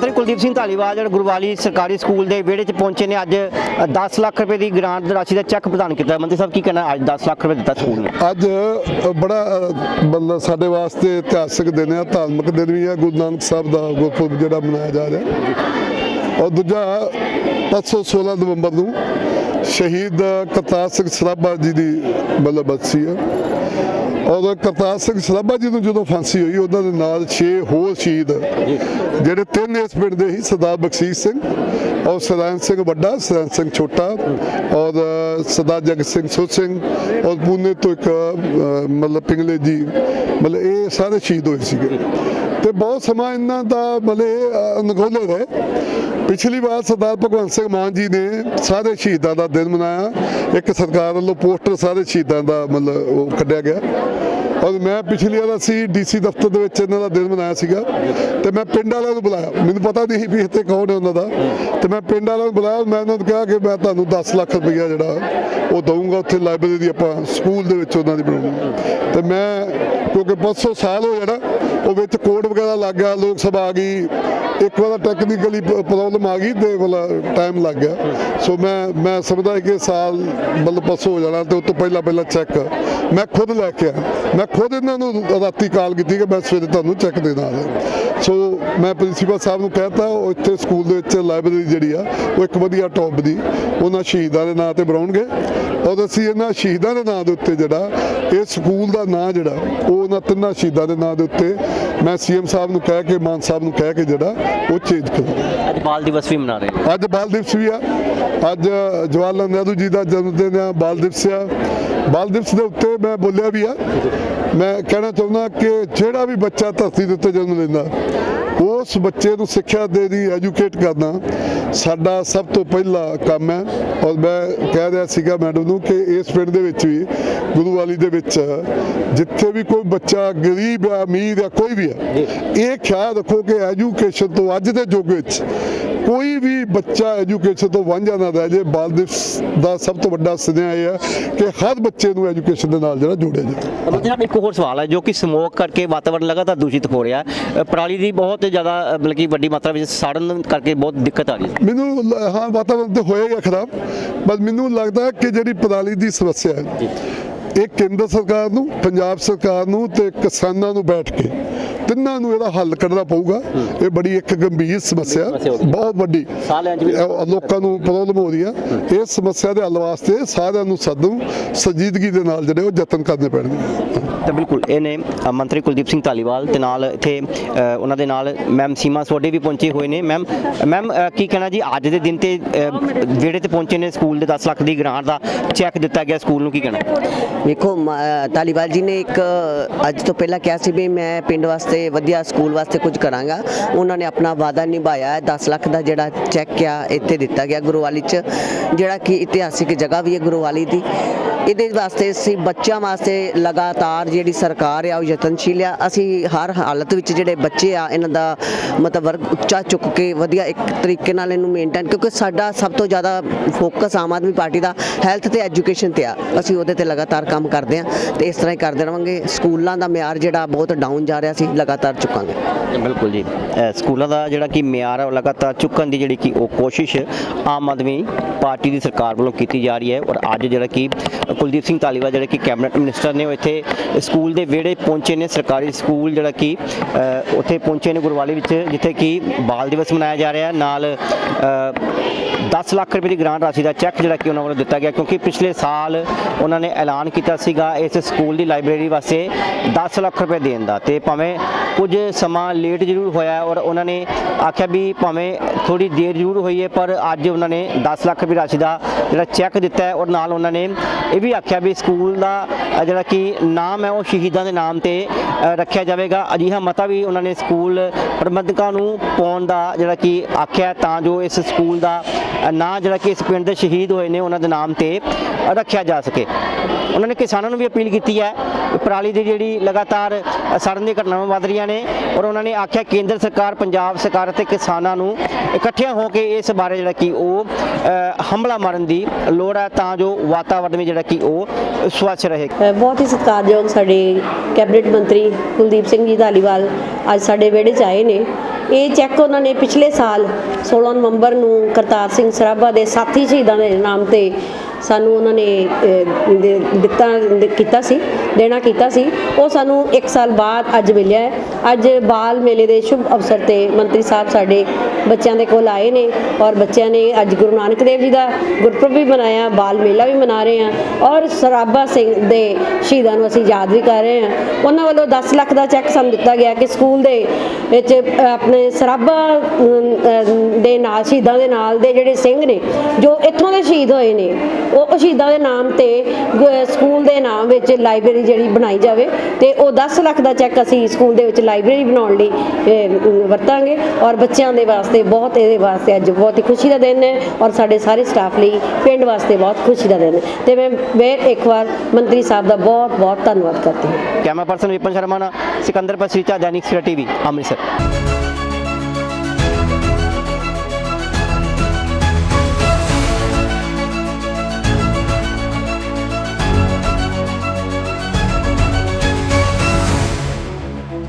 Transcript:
ਮੰਤਰੀ ਕੁਲਦੀਪ ਸਿੰਘ ਧਾਲੀਵਾਲ ਗੁਰਵਾਲੀ ਸਰਕਾਰੀ ਸਕੂਲ ਦੇ ਵਿਹੜੇ 'ਚ ਪਹੁੰਚੇ ਨੇ, ਅੱਜ 10 ਲੱਖ ਰੁਪਏ ਦੀ ਗ੍ਰਾਂਟ ਰਾਸ਼ੀ ਦਾ ਚੈੱਕ ਪ੍ਰਦਾਨ ਕੀਤਾ। ਮੰਤਰੀ ਸਾਹਿਬ, ਕੀ ਕਹਿਣਾ ਅੱਜ 10 ਲੱਖ ਰੁਪਏ ਦਿੱਤਾ ਸਕੂਲ ਨੂੰ। ਅੱਜ ਬੜਾ ਮਤਲਬ ਸਾਡੇ ਵਾਸਤੇ ਇਤਿਹਾਸਕ ਦਿਨ ਆ ਧਾਰਮਿਕ ਦਿਨ ਵੀ ਹੈ। ਗੁਰੂ ਨਾਨਕ ਸਾਹਿਬ ਦਾ ਗੁਰਪੁਰਬ ਜਿਹੜਾ ਮਨਾਇਆ ਜਾ ਰਿਹਾ ਔਰ ਦੂਜਾ 516 ਨਵੰਬਰ ਨੂੰ ਸ਼ਹੀਦ ਕਰਤਾਰ ਸਿੰਘ ਸਰਾਭਾ ਜੀ ਦੀ ਮਤਲਬ ਬਸੀ ਆ ਔਰ ਕਰਤਾਰ ਸਿੰਘ ਸਰਾਭਾ ਜੀ ਨੂੰ ਜਦੋਂ ਫਾਂਸੀ ਹੋਈ ਉਹਨਾਂ ਦੇ ਨਾਲ 6 ਹੋਰ ਸ਼ਹੀਦ ਜਿਹੜੇ ਤਿੰਨ ਇਸ ਪਿੰਡ ਦੇ ਹੀ ਸਰਦਾਰ ਬਖਸ਼ੀਸ਼ ਸਿੰਘ ਔਰ ਸਦਾਨ ਸਿੰਘ ਵੱਡਾ ਸਦਾਨ ਸਿੰਘ ਛੋਟਾ ਔਰ ਸਰਦਾਰ ਜਗਤ ਸਿੰਘ ਸੁਰ ਸਿੰਘ ਔਰ ਪੂਨੇ ਤੋਂ ਇੱਕ ਮਤਲਬ ਪਿੰਗਲੇ ਜੀ ਮਤਲਬ ਇਹ ਸਾਰੇ ਸ਼ਹੀਦ ਹੋਏ ਸੀਗੇ। ਤੇ ਬਹੁਤ ਸਮਾਂ ਇਹਨਾਂ ਦਾ ਮਤਲਬ ਇਹ, ਰਹੇ। ਪਿਛਲੀ ਵਾਰ ਸਰਦਾਰ ਭਗਵੰਤ ਸਿੰਘ ਮਾਨ ਜੀ ਨੇ ਸਾਰੇ ਸ਼ਹੀਦਾਂ ਦਾ ਦਿਨ ਮਨਾਇਆ। ਇੱਕ ਸਰਕਾਰ ਵੱਲੋਂ ਪੋਸਟਰ ਸਾਰੇ ਸ਼ਹੀਦਾਂ ਦਾ ਮਤਲਬ ਉਹ ਕੱਢਿਆ ਗਿਆ। ਔਰ ਮੈਂ ਪਿਛਲੀ ਵਾਰ ਅਸੀਂ ਡੀਸੀ ਦਫ਼ਤਰ ਦੇ ਵਿੱਚ ਇਹਨਾਂ ਦਾ ਦਿਨ ਮਨਾਇਆ ਸੀਗਾ ਤੇ ਮੈਂ ਪਿੰਡ ਵਾਲਿਆਂ ਨੂੰ ਬੁਲਾਇਆ। ਮੈਨੂੰ ਪਤਾ ਨਹੀਂ ਸੀ ਵੀ ਇੱਥੇ ਕੌਣ ਹੈ ਉਹਨਾਂ ਦਾ। ਤੇ ਮੈਂ ਪਿੰਡ ਵਾਲਿਆਂ ਨੂੰ ਬੁਲਾਇਆ, ਮੈਂ ਉਹਨਾਂ ਨੂੰ ਕਿਹਾ ਕਿ ਮੈਂ ਤੁਹਾਨੂੰ 10 ਲੱਖ ਰੁਪਈਆ ਜਿਹੜਾ ਉਹ ਦਊਂਗਾ ਉੱਥੇ ਲਾਇਬ੍ਰੇਰੀ ਦੀ ਆਪਾਂ ਸਕੂਲ ਦੇ ਵਿੱਚ ਉਹਨਾਂ ਦੀ ਬਣਾਉਣੀ। ਤੇ ਮੈਂ ਕਿਉਂਕਿ 500 ਸਾਲ ਹੋ ਜਾਣਾ ਉਹ ਵਿੱਚ ਕੋਡ ਵਗੈਰਾ ਲੱਗ ਗਿਆ, ਲੋਕ ਸਭਾ ਆ ਗਈ। ਇੱਕ ਵਾਰ ਟੈਕਨੀਕਲੀ ਪ੍ਰੋਬਲਮ ਆ ਗਈ ਤੇ ਵਾਲਾ ਟਾਈਮ ਲੱਗ ਗਿਆ। ਸੋ ਮੈਂ ਮੈਂ ਸਮਝਦਾ ਕਿ ਸਾਲ ਮਤਲਬ ਪਾਸੋਂ ਹੋ ਜਾਣਾ ਤੇ ਉਸ ਤੋਂ ਪਹਿਲਾਂ ਪਹਿਲਾਂ ਚੈੱਕ ਮੈਂ ਖੁਦ ਲੈ ਕੇ ਆ ਮੈਂ ਖੁਦ ਇਹਨਾਂ ਨੂੰ ਰਾਤੀ ਕਾਲ ਕੀਤੀ ਕਿ ਮੈਂ ਸਵੇਰੇ ਤੁਹਾਨੂੰ ਚੈੱਕ ਦੇਣਾ ਹੈ ਸੋ ਮੈਂ ਪ੍ਰਿੰਸੀਪਲ ਸਾਹਿਬ ਨੂੰ ਕਹਿਤਾ ਉਹ ਇੱਥੇ ਸਕੂਲ ਦੇ ਵਿੱਚ ਲਾਇਬ੍ਰੇਰੀ ਜਿਹੜੀ ਆ ਉਹ ਇੱਕ ਵਧੀਆ ਟੌਪ ਦੀ। ਉਹਨਾਂ ਸ਼ਹੀਦਾਂ ਦੇ ਨਾਂ ਤੇ ਬਣਾਉਣਗੇ। ਔਰ ਅਸੀਂ ਇਹਨਾਂ ਸ਼ਹੀਦਾਂ ਦੇ ਨਾਂ ਦੇ ਉੱਤੇ ਜਿਹੜਾ ਇਹ ਸਕੂਲ ਦਾ ਨਾਂ ਜਿਹੜਾ ਉਹ ਉਹਨਾਂ ਤਿੰਨਾਂ ਸ਼ਹੀਦਾਂ ਦੇ ਨਾਂ ਦੇ ਉੱਤੇ ਮੈਂ ਸੀਐਮ ਸਾਹਿਬ ਨੂੰ ਕਹਿ ਕੇ ਮਾਨ ਸਾਹਿਬ ਨੂੰ ਕਹਿ ਕੇ ਜਿਹੜਾ ਉਹ ਚੇਂਜ ਕਰਾਂ। ਅੱਜ ਬਾਲ ਦਿਵਸ ਵੀ ਮਨਾ ਰਹੇ ਅੱਜ ਬਾਲ ਦਿਵਸ ਵੀ ਆ। ਅੱਜ ਜਵਾਹਰ ਲਾਲ ਨਹਿਰੂ ਜੀ ਦਾ ਜਨਮ ਦਿਨ ਆ ਬਾਲ ਦਿਵਸ ਆ। ਬਾਲ ਦਿਵਸ ਦੇ ਉੱਤੇ ਮੈਂ ਬੋਲਿਆ ਵੀ ਆ। ਮੈਂ ਕਹਿਣਾ ਚਾਹੁੰਦਾ ਕਿ ਜਿਹੜਾ ਵੀ ਬੱਚਾ ਧਰਤੀ ਦੇ ਉੱਤੇ ਜਨਮ ਲੈਂਦਾ ਉਸ ਬੱਚੇ ਨੂੰ ਸਿੱਖਿਆ ਦੇਣੀ ਐਜੂਕੇਟ ਕਰਨਾ ਸਾਡਾ ਸਭ ਤੋਂ ਪਹਿਲਾ ਕੰਮ ਹੈ। ਔਰ ਮੈਂ ਕਹਿ ਰਿਹਾ ਸੀਗਾ ਮੈਡਮ ਨੂੰ ਕਿ ਇਸ ਪਿੰਡ ਦੇ ਵਿੱਚ ਵੀ ਗੁਰੂ ਵਾਲੀ ਦੇ ਵਿੱਚ ਜਿੱਥੇ ਵੀ ਕੋਈ ਬੱਚਾ ਗਰੀਬ ਆ ਅਮੀਰ ਆ ਕੋਈ ਵੀ ਆ ਇਹ ਖਿਆਲ ਰੱਖੋ ਕਿ ਐਜੂਕੇਸ਼ਨ ਤੋਂ ਅੱਜ ਦੇ ਯੁੱਗ ਵਿੱਚ ਕੋਈ ਵੀ ਬੱਚਾ ਐਜੂਕੇਸ਼ਨ ਤੋਂ ਵਾਂਝਾ ਨਾ ਰਹਿ ਜਾਏ ਬਾਲ ਦਿਵਸ ਦਾ ਸਭ ਤੋਂ ਵੱਡਾ ਸੁਨੇਹਾ ਇਹ ਹੈ ਕਿ ਹਰ ਬੱਚੇ ਨੂੰ ਐਜੂਕੇਸ਼ਨ ਦੇ ਨਾਲ ਜਿਹੜਾ ਜੋੜਿਆ ਜਾਵੇ ਸਾਹਿਬ ਇੱਕ ਹੋਰ ਸਵਾਲ ਹੈ ਜੋ ਕਿ ਸਮੋਕ ਕਰਕੇ ਵਾਤਾਵਰਣ ਲਗਾਤਾਰ ਦੂਸ਼ਿਤ ਹੋ ਰਿਹਾ ਹੈ। ਪਰਾਲੀ ਦੀ ਬਹੁਤ ਜ਼ਿਆਦਾ ਅ, ਮਤਲਬ ਕਿ ਵੱਡੀ ਮਾਤਰਾ ਵਿੱਚ ਸਾੜਨ ਕਰਕੇ ਬਹੁਤ ਦਿੱਕਤ ਆ ਰਹੀ ਹੈ। ਮੈਨੂੰ ਹਾਂ ਵਾਤਾਵਰਣ ਤੇ ਹੋਏਗਾ ਖਰਾਬ ਪਰ ਮੈਨੂੰ ਲੱਗਦਾ ਕਿ ਜਿਹੜੀ ਪਰਾਲੀ ਦੀ ਸਮੱਸਿਆ ਹੈ ਇਹ ਕੇਂਦਰ ਸਰਕਾਰ ਨੂੰ ਪੰਜਾਬ ਸਰਕਾਰ ਨੂੰ ਤੇ ਕਿਸਾਨਾਂ ਨੂੰ ਬੈਠ ਕੇ ਤਿੰਨਾਂ ਨੂੰ ਇਹਦਾ ਹੱਲ ਕੱਢਣਾ ਪਊਗਾ। ਇਹ ਬੜੀ ਇੱਕ ਗੰਭੀਰ ਸਮੱਸਿਆ। ਬਹੁਤ ਵੱਡੀ। ਲੋਕਾਂ ਨੂੰ ਪ੍ਰੋਬਲਮ ਹੋ ਰਹੀ ਆ। ਇਸ ਸਮੱਸਿਆ ਦੇ ਹੱਲ ਵਾਸਤੇ ਸਾਰਿਆਂ ਨੂੰ ਸੱਦੂ ਸੰਜੀਦਗੀ ਦੇ ਨਾਲ ਜਿਹੜੇ ਉਹ ਯਤਨ ਕਰਨੇ ਪੈਣਗੇ। ਤਾਂ ਬਿਲਕੁਲ, ਇਹ ਨੇ ਮੰਤਰੀ ਕੁਲਦੀਪ ਸਿੰਘ ਧਾਲੀਵਾਲ ਤੇ ਨਾਲ ਇੱਥੇ ਉਹਨਾਂ ਦੇ ਨਾਲ ਮੈਮ ਸੀਮਾ ਸੋਢੇ ਵੀ ਪਹੁੰਚੇ ਹੋਏ ਨੇ। ਮੈਮ ਮੈਮ ਕੀ ਕਹਿਣਾ ਜੀ, ਅੱਜ ਦੇ ਦਿਨ ਤੇ ਜਿਹੜੇ ਵਿਹੜੇ ਤੇ ਪਹੁੰਚੇ ਨੇ ਸਕੂਲ ਦੇ 10 ਲੱਖ ਦੀ ਗ੍ਰਾਂਟ ਦਾ ਚੈੱਕ ਦਿੱਤਾ ਗਿਆ ਸਕੂਲ ਨੂੰ, ਕੀ ਕਹਿਣਾ? ਵੇਖੋ, ਮ- ਧਾਲੀਵਾਲ ਜੀ ਨੇ ਇੱਕ, ਅੱਜ ਤੋਂ ਪਹਿਲਾਂ ਕਿਹਾ ਸੀ ਵੀ ਮੈਂ ਪਿੰਡ ਵਾਸਤੇ ਵਧੀਆ, ਸਕੂਲ ਵਾਸਤੇ ਕੁਝ ਕਰਾਂਗਾ। ਉਹਨਾਂ ਨੇ ਆਪਣਾ ਵਾਅਦਾ ਨਿਭਾਇਆ ਹੈ। 10 ਲੱਖ ਦਾ ਜਿਹੜਾ ਚੈੱਕ ਆ, ਇੱਥੇ ਦਿੱਤਾ ਗਿਆ ਗੁਰਵਾਲੀ ਚ, ਜਿਹੜਾ ਕਿ ਇਤਿਹਾਸਿਕ ਜਗ੍ਹਾ ਵੀ ਹੈ ਗੁਰਵਾਲੀ ਦੀ। ਇਹਦੇ ਵਾਸਤੇ ਅਸੀਂ ਬੱਚਿਆਂ ਵਾਸਤੇ ਲਗਾਤਾਰ ਜਿਹੜੀ ਸਰਕਾਰ ਆ, ਉਹ ਯਤਨਸ਼ੀਲ ਆ। ਅਸੀਂ ਹਰ ਹਾਲਤ ਵਿੱਚ ਜਿਹੜੇ ਬੱਚੇ ਆ, ਇਹਨਾਂ ਦਾ ਮਤਲਬ ਵਰਗ ਉੱਚਾ ਚੁੱਕ ਕੇ ਵਧੀਆ ਇੱਕ ਤਰੀਕੇ ਨਾਲ ਇਹਨੂੰ ਮੇਨਟੇਨ ਕਿਉਂਕਿ ਸਾਡਾ ਸਭ ਤੋਂ ਜ਼ਿਆਦਾ ਫੋਕਸ ਆਮ ਆਦਮੀ ਪਾਰਟੀ ਦਾ ਹੈਲਥ ਤੇ ਐਜੂਕੇਸ਼ਨ ਤੇ ਆ। ਅਸੀਂ ਉਹਦੇ ਤੇ ਲਗਾਤਾਰ ਕੰਮ ਕਰਦੇ ਆ ਤੇ ਇਸ ਤਰ੍ਹਾਂ ਹੀ ਕਰਦੇ ਰਵਾਂਗੇ। ਸਕੂਲਾਂ ਦਾ ਮਿਆਰ ਜਿਹੜਾ ਬਹੁਤ ਡਾਊਨ ਜਾ ਰਿਹਾ ਸੀ ਲਗਾਤਾਰ ਚੁੱਕਾਂਗੇ। ਬਿਲਕੁਲ ਜੀ। ਸਕੂਲਾਂ ਦਾ ਜਿਹੜਾ ਕਿ ਮਿਆਰ ਹੈ ਉਹ ਲਗਾਤਾਰ ਚੁੱਕਣ ਦੀ ਜਿਹੜੀ ਕਿ ਉਹ ਕੋਸ਼ਿਸ਼ ਆਮ ਆਦਮੀ ਪਾਰਟੀ ਦੀ ਸਰਕਾਰ ਵੱਲੋਂ ਕੀਤੀ ਜਾ ਰਹੀ ਹੈ ਔਰ ਅੱਜ ਜਿਹੜਾ ਕਿ ਕੁਲਦੀਪ ਸਿੰਘ ਧਾਲੀਵਾਲ ਜਿਹੜੇ ਕਿ ਕੈਬਨਿਟ ਮਿਨਿਸਟਰ ਨੇ ਉਹ ਇੱਥੇ ਸਕੂਲ ਦੇ ਵਿਹੜੇ ਪਹੁੰਚੇ ਨੇ ਸਰਕਾਰੀ ਸਕੂਲ ਜਿਹੜਾ ਕਿ ਉੱਥੇ ਪਹੁੰਚੇ ਨੇ ਗੁਰਵਾਲੀ ਵਿੱਚ ਜਿੱਥੇ ਕਿ ਬਾਲ ਦਿਵਸ ਮਨਾਇਆ ਜਾ ਰਿਹਾ ਨਾਲ ਅ, 10 ਲੱਖ ਰੁਪਏ ਦੀ ਗ੍ਰਾਂਟ ਰਾਸ਼ੀ ਦਾ ਚੈੱਕ ਜਿਹੜਾ ਕਿ ਉਹਨਾਂ ਵੱਲੋਂ ਦਿੱਤਾ ਗਿਆ ਕਿਉਂਕਿ ਪਿਛਲੇ ਸਾਲ ਉਹਨਾਂ ਨੇ ਐਲਾਨ ਕੀਤਾ ਸੀਗਾ ਇਸ ਸਕੂਲ ਦੀ ਲਾਇਬ੍ਰੇਰੀ ਵਾਸਤੇ 10 ਲੱਖ ਰੁਪਏ ਦੇਣ ਦਾ। ਤੇ ਭਾਵੇਂ ਕੁਝ ਸਮਾਂ ਲੇਟ ਜ਼ਰੂਰ ਹੋਇਆ ਔਰ ਉਹਨਾਂ ਨੇ ਆਖਿਆ ਵੀ ਭਾਵੇਂ ਥੋੜੀ ਦੇਰ ਜ਼ਰੂਰ ਹੋਈ ਹੈ ਪਰ ਅੱਜ ਉਹਨਾਂ ਨੇ 10 ਲੱਖ ਰੁਪਏ ਰਾਸ਼ੀ ਦਾ ਜਿਹੜਾ ਚੈੱਕ ਦਿੱਤਾ ਹੈ ਔਰ ਨਾਲ ਉਹਨਾਂ ਨੇ ਇਹ ਵੀ ਆਖਿਆ ਵੀ ਸਕੂਲ ਦਾ ਜਿਹੜਾ ਕਿ ਨਾਮ ਹੈ ਉਹ ਸ਼ਹੀਦਾਂ ਦੇ ਨਾਮ ਤੇ ਰੱਖਿਆ ਜਾਵੇਗਾ। ਅਜਿਹਾ ਮਤਾ ਵੀ ਉਹਨਾਂ ਨੇ ਸਕੂਲ ਪ੍ਰਬੰਧਕਾਂ ਨੂੰ ਪਾਉਣ ਦਾ ਜਿਹੜਾ ਕਿ ਆਖਿਆ ਤਾਂ ਜੋ ਇਸ ਸਕੂਲ ਦਾ ਨਾਂ ਜਿਹੜਾ ਕਿ ਇਸ ਪਿੰਡ ਦੇ ਸ਼ਹੀਦ ਹੋਏ ਨੇ ਉਹਨਾਂ ਦੇ ਨਾਮ ਤੇ ਰੱਖਿਆ ਜਾ ਸਕੇ। ਉਹਨਾਂ ਨੇ ਕਿਸਾਨਾਂ ਨੂੰ ਵੀ ਅਪੀਲ ਕੀਤੀ ਹੈ, ਪਰਾਲੀ ਦੀ ਜਿਹੜੀ ਲਗਾਤਾਰ ਸੜਨ ਦੀ ਘਟਨਾਵਾਂ ਵੱਧ ਰਹੀਆਂ ਨੇ, ਔਰ ਉਹਨਾਂ ਨੇ ਆਖਿਆ ਕੇਂਦਰ ਸਰਕਾਰ, ਪੰਜਾਬ ਸਰਕਾਰ ਅਤੇ ਕਿਸਾਨਾਂ ਨੂੰ ਇਕੱਠਿਆਂ ਹੋ ਕੇ ਇਸ ਬਾਰੇ ਜਿਹੜਾ ਕਿ ਉਹ ਹਮਲਾ ਮਾਰਨ ਦੀ ਲੋੜ ਹੈ, ਤਾਂ ਜੋ ਵਾਤਾਵਰਣ ਵੀ ਜਿਹੜਾ ਕਿ ਉਹ ਸਵੱਛ ਰਹੇ। ਬਹੁਤ ਹੀ ਸਤਿਕਾਰਯੋਗ ਸਾਡੇ ਕੈਬਨਿਟ ਮੰਤਰੀ ਕੁਲਦੀਪ ਸਿੰਘ ਜੀ ਧਾਲੀਵਾਲ ਅੱਜ ਸਾਡੇ ਵਿਹੜੇ 'ਚ ਆਏ ਨੇ। ਇਹ ਚੈੱਕ ਉਹਨਾਂ ਨੇ ਪਿਛਲੇ ਸਾਲ 16 ਨਵੰਬਰ ਨੂੰ ਕਰਤਾਰ ਸਿੰਘ ਸਰਾਭਾ ਦੇ ਸਾਥੀ ਸ਼ਹੀਦਾਂ ਦੇ ਨਾਮ ਤੇ ਸਾਨੂੰ ਉਹਨਾਂ ਨੇ ਦਿੱਤਾ ਕੀਤਾ ਸੀ, ਦੇਣਾ ਕੀਤਾ ਸੀ। ਉਹ ਸਾਨੂੰ 1 ਸਾਲ ਬਾਅਦ ਅੱਜ ਮਿਲਿਆ ਹੈ। ਅੱਜ ਬਾਲ ਮੇਲੇ ਦੇ ਸ਼ੁਭ ਅਵਸਰ ਤੇ ਮੰਤਰੀ ਸਾਹਿਬ ਸਾਡੇ ਬੱਚਿਆਂ ਦੇ ਕੋਲ ਆਏ ਨੇ ਔਰ ਬੱਚਿਆਂ ਨੇ ਅੱਜ ਗੁਰੂ ਨਾਨਕ ਦੇਵ ਜੀ ਦਾ ਗੁਰਪੁਰਬ ਵੀ ਮਨਾਇਆ, ਬਾਲ ਮੇਲਾ ਵੀ ਮਨਾ ਰਹੇ ਹਾਂ ਔਰ ਸਰਾਭਾ ਸਿੰਘ ਦੇ ਸ਼ਹੀਦਾਂ ਨੂੰ ਅਸੀਂ ਯਾਦ ਵੀ ਕਰ ਰਹੇ ਹਾਂ। ਉਹਨਾਂ ਵੱਲੋਂ 10 ਲੱਖ ਦਾ ਚੈੱਕ ਸਾਨੂੰ ਦਿੱਤਾ ਗਿਆ ਕਿ ਸਕੂਲ ਦੇ ਵਿੱਚ ਆਪਣੇ ਸਰਾਭਾ ਦੇ ਨਾਲ, ਸ਼ਹੀਦਾਂ ਦੇ ਨਾਲ ਦੇ ਜਿਹੜੇ ਸਿੰਘ ਨੇ, ਜੋ ਇੱਥੋਂ ਦੇ ਸ਼ਹੀਦ ਹੋਏ ਨੇ, ਉਹ ਸ਼ਹੀਦਾਂ ਦੇ ਨਾਮ ਤੇ ਗ- ਸਕੂਲ ਦੇ ਨਾਮ ਵਿੱਚ ਲਾਇਬ੍ਰੇਰੀ ਜਿਹੜੀ ਬਣਾਈ ਜਾਵੇ ਤੇ ਉਹ 10 ਲੱਖ ਦਾ ਚੈੱਕ ਅਸੀਂ ਸਕੂਲ ਦੇ ਵਿੱਚ ਲਾਇਬ੍ਰੇਰੀ ਬਣਾਉਣ ਲਈ ਵਰਤਾਂਗੇ ਔਰ ਬੱਚਿਆਂ ਦੇ ਵਾਸਤੇ ਬਹੁਤ ਇਹਦੇ ਵਾਸਤੇ ਅੱਜ ਬਹੁਤ ਹੀ ਖੁਸ਼ੀ ਦਾ ਦਿਨ ਹੈ ਔਰ ਸਾਡੇ ਸਾਰੇ ਸਟਾਫ ਲਈ ਪਿੰਡ ਵਾਸਤੇ ਬਹੁਤ ਖੁਸ਼ੀ ਦਾ ਦਿਨ ਹੈ। ਤੇ ਮੈਂ ਫਿਰ ਇੱਕ ਵਾਰ ਮੰਤਰੀ ਸਾਹਿਬ ਦਾ ਬਹੁਤ ਬਹੁਤ ਧੰਨਵਾਦ ਕਰਦੀ ਹਾਂ। ਕੈਮਰਾ ਪਰਸਨ ਵਿਪਨ ਸ਼ਰਮਾ ਨਾਲ ਸਿਕੰਦਰ ਪਸਰੀਚਾ ਦੈਨਿਕ ਸਵੇਰਾ ਟੀਵੀ, ਅੰਮ੍ਰਿਤਸਰ।